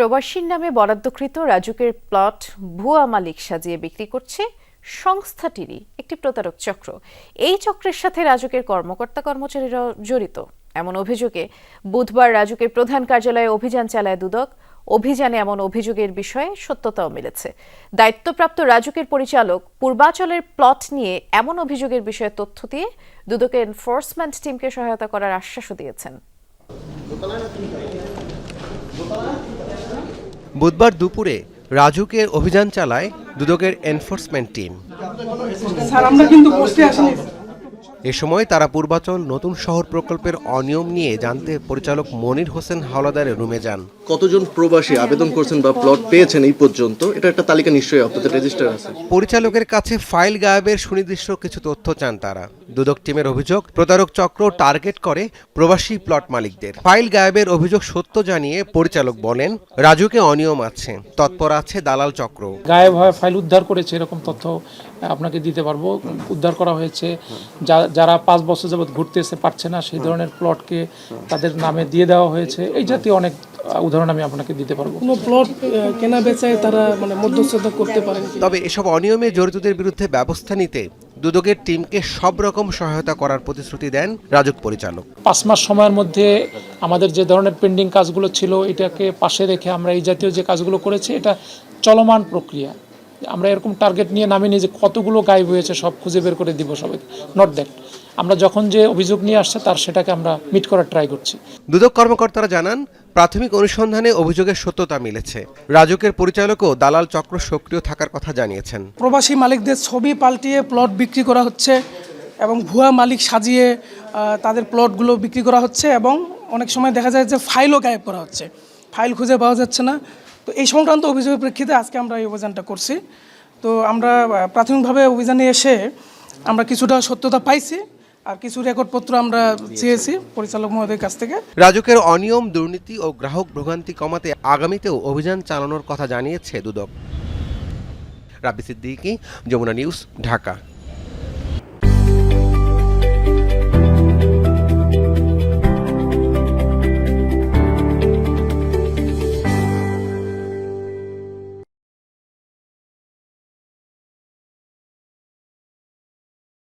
প্রবাসীর নামে বরাদ্দকৃত রাজুকের প্লট ভুয়া মালিক সাজিয়ে বিক্রি করছে সংস্থাটিরই একটি প্রতারক চক্র। এই চক্রের সাথে রাজুকের কর্মকর্তা কর্মচারীরা জড়িত। এমন অভিযোগে বুধবার রাজুকের প্রধান কার্যালয়ে অভিযান চালায় দুদক। অভিযানে এমন অভিযোগের বিষয়ে সত্যতাও মিলেছে। দায়িত্বপ্রাপ্ত রাজুকের পরিচালক পূর্বাচলের প্লট নিয়ে এমন অভিযোগের বিষয়ে তথ্য দিয়ে দুদকের এনফোর্সমেন্ট টিমকে সহায়তা করার আশ্বাসও দিয়েছেন। বুধবার দুপুরে রাজুকের অভিযান চালায় দুদকের এনফোর্সমেন্ট টিম। স্যার আমরা কিন্তু আসিনি। এ সময় তারা পূর্বাচল নতুন শহর প্রকল্পের অনিয়ম নিয়ে জানতে পরিচালক মনির হোসেন হাওলাদারের রুমে যান। কতজন প্রবাসী আবেদন করছেন বা প্লট পেয়েছেন এই পর্যন্ত এটা একটা তালিকা নিশ্চয়ই আপনাদের রেজিস্টার আছে। পরিচালকের কাছে ফাইল গায়েবের সুনির্দিষ্ট কিছু তথ্য চান তারা। দুদক টিমের অভিযোগ প্রতারক চক্র টার্গেট করে প্রবাসী প্লট মালিকদের। ফাইল গায়েবের অভিযোগ সত্য জানিয়ে পরিচালক বলেন রাজুকে অনিয়ম আছে তৎপর আছে দালাল চক্র। গায়েব হয়ে ফাইল উদ্ধার করেছে এরকম তথ্য আপনাকে দিতে পারব। উদ্ধার করা হয়েছে। যা- যারা পাঁচ বছর যাবৎ ঘুরতে এসে পারছে না সেই ধরনের প্লটকে তাদের নামে দিয়ে দেওয়া হয়েছে। এই জাতীয় অনেক উদাহরণ আমি আপনাকে দিতে পারব। কোনো প্লট কেনা বেচায় তারা মানে মধ্যস্থতা করতে পারেন কি? তবে এসব অনিয়মে জড়িতদের বিরুদ্ধে ব্যবস্থা নিতে দুদকের টিমকে সব রকম সহায়তা করার প্রতিশ্রুতি দেন রাজুক পরিচালক। পাঁচ মাস সময়ের মধ্যে আমাদের যে ধরনের পেন্ডিং কাজগুলো ছিল এটাকে পাশে রেখে আমরা এই জাতীয় যে কাজগুলো করেছি এটা চলমান প্রক্রিয়া। আমরা এরকম টার্গেট নিয়ে নামিনি যে কতগুলো গায়েব হয়েছে সব খুঁজে বের করে দিব সবাইকে। নট দ্যাট আমরা যখন যে অভিযোগ নিয়ে আসছে তার সেটাকে আমরা মিট করার ট্রাই করছি। দুদক কর্মকর্তারা জানান প্রাথমিক অনুসন্ধানে অভিযোগের সত্যতা মিলেছে। রাজুকের পরিচালকও দালাল চক্র সক্রিয় থাকার কথা জানিয়েছেন। প্রবাসী মালিকদের ছবি পাল্টিয়ে প্লট বিক্রি করা হচ্ছে এবং ভুয়া মালিক সাজিয়ে তাদের প্লটগুলো বিক্রি করা হচ্ছে এবং অনেক সময় দেখা যায় যে ফাইলও গায়েব করা হচ্ছে। ফাইল খুঁজে পাওয়া যাচ্ছে না। তো এই সংক্রান্ত অভিযোগের প্রেক্ষিতে আজকে আমরা এই অভিযানটা করছি। তো আমরা প্রাথমিকভাবে অভিযানে এসে আমরা কিছুটা সত্যতা পাইছি আর কিছু রেকর্ডপত্র আমরা চেয়েছি পরিচালক মহোদয়ের কাছ থেকে। রাজুকের অনিয়ম, দুর্নীতি ও গ্রাহক ভোগান্তি কমাতে আগামীতেও অভিযান চালানোর কথা জানিয়েছে দুদক। রাবি সিদ্দিকী, যমুনা নিউজ, ঢাকা।